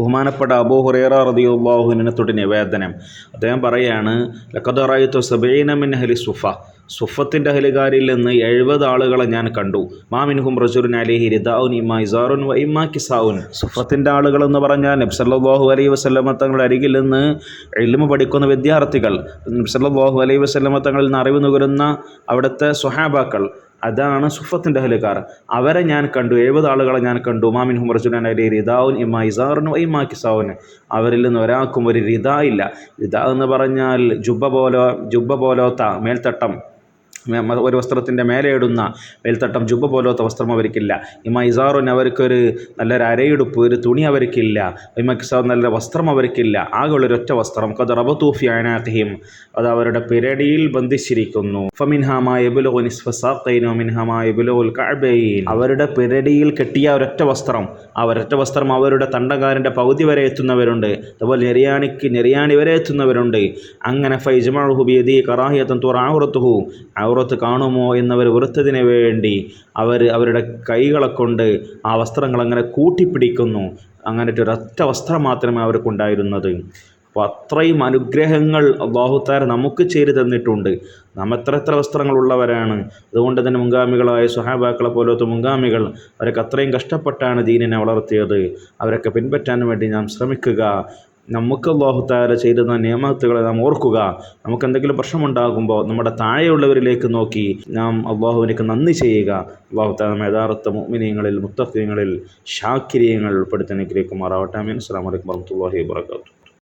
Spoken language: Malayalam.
ബഹുമാനപ്പെട്ട അബൂ ഹുറേറ റതിയുള്ളാഹുവിനെ തൊട്ട് നിവേദനം. അദ്ദേഹം പറയാണ് ലക്കദറായിത്തു സബീന മിൻ ഹലി സുഫ. സുഫത്തിന്റെ അഹലുകാരിൽ നിന്ന് എഴുപത് ആളുകളെ ഞാൻ കണ്ടു. മാമിൻഹും റസൂറിൻ അലിഹി റിദാവുൻ ഇമ്മ ഇസാറുൻ വ ഇമ്മ കിസാവുൻ സുഫത്തിന്റെ ആളുകൾ എന്ന് പറഞ്ഞാൽ നബ്സല്ലാഹു അലൈഹി വസ്ലമ തങ്ങളുടെ അരികിൽ നിന്ന് എളിമ പഠിക്കുന്ന വിദ്യാർത്ഥികൾ. നബ്സല്ലാഹു അലൈഹി വസ്ലമ തങ്ങളിൽ നിന്ന് അറിവ് നുകരുന്ന അവിടുത്തെ സ്വഹാബാക്കൾ. അതാണ് സുഫത്തിന്റെ അഹലുകാർ അവരെ ഞാൻ കണ്ടു. എഴുപത് ആളുകളെ ഞാൻ കണ്ടു. മാമിൻ ഹുമർജുനൻ അലി റിദാവുൻ ഇമ്മ ഇസാറിനും ഇമ്മ കിസാവുൻ. അവരിൽ നിന്ന് ഒരാൾക്കും ഒരു റിദാ ഇല്ല. റിദാ എന്ന് പറഞ്ഞാൽ ജുബ്ബ പോലോ ജുബ്ബ പോലോത്ത മേൽത്തട്ടം. ഒരു വസ്ത്രത്തിന്റെ മേലെ ഇടുന്ന മേൽത്തട്ടം ജുബ്ബ പോലത്തെ വസ്ത്രം അവർക്കില്ല. ഇമ ഇസാറുൻ അവർക്കൊരു നല്ലൊരു അരയിടുപ്പ് ഒരു തുണി അവർക്കില്ല. ഇമ കിസാർ നല്ല വസ്ത്രം അവർക്കില്ല. ആകെ ഉള്ളൊരൊറ്റ വസ്ത്രം. കത് റബത്തൂഫി അനാത്തിഹിം. അത് അവരുടെ പിരടിയിൽ ബന്ധിച്ചിരിക്കുന്നു. അവരുടെ പിരടിയിൽ കെട്ടിയ ഒരൊറ്റ വസ്ത്രം ആ ഒരൊറ്റ വസ്ത്രം അവരുടെ തണ്ടകാരന്റെ പകുതി വരെ എത്തുന്നവരുണ്ട്. അതുപോലെ നെരിയാണിക്ക് നെരിയാണി വരെ എത്തുന്നവരുണ്ട്. അങ്ങനെ ഫൈജമാഹു ബിയദി കറാഹിയത്തൻ തുറ ഔറത്ത് കാണുമോ എന്നവർ വെറുത്തതിന് വേണ്ടി അവർ അവരുടെ കൈകളെ കൊണ്ട് ആ വസ്ത്രങ്ങൾ അങ്ങനെ കൂട്ടിപ്പിടിക്കുന്നു. അങ്ങനത്തെ ഒരൊറ്റ വസ്ത്രം മാത്രമേ അവർക്കുണ്ടായിരുന്നത് അപ്പോൾ അത്രയും അനുഗ്രഹങ്ങൾ അള്ളാഹുത്താര നമുക്ക് ചെയ്തു തന്നിട്ടുണ്ട്. നാം എത്ര എത്ര വസ്ത്രങ്ങളുള്ളവരാണ് അതുകൊണ്ട് തന്നെ മുൻഗാമികളായ സുഹാബാക്കളെ പോലത്തെ മുൻഗാമികൾ അവരൊക്കെ അത്രയും കഷ്ടപ്പെട്ടാണ് ദീനിനെ വളർത്തിയത്. അവരൊക്കെ പിൻപറ്റാൻ വേണ്ടി നാം ശ്രമിക്കുക. നമുക്ക് അള്ളാഹുത്താല ചെയ്തു തന്ന നിയമത്തുകളെ നാം ഓർക്കുക. നമുക്ക് എന്തെങ്കിലും പ്രശ്നമുണ്ടാകുമ്പോൾ നമ്മുടെ താഴെയുള്ളവരിലേക്ക് നോക്കി നാം അള്ളാഹുവിനേക്ക് നന്ദി ചെയ്യുക. അള്ളാഹുത്താല നമ്മെ യഥാർത്ഥ മുഅ്മിനീങ്ങളിൽ മുത്തഫീങ്ങളിൽ ഷാക്കിരിയങ്ങൾ ഉൾപ്പെടുത്തി അനുഗ്രഹിക്കുമാറാവട്ടെ. അമീൻ അസ്സാം വലൈക്കും വർഹമത്തുള്ളാഹി വാബർക്കാത്തു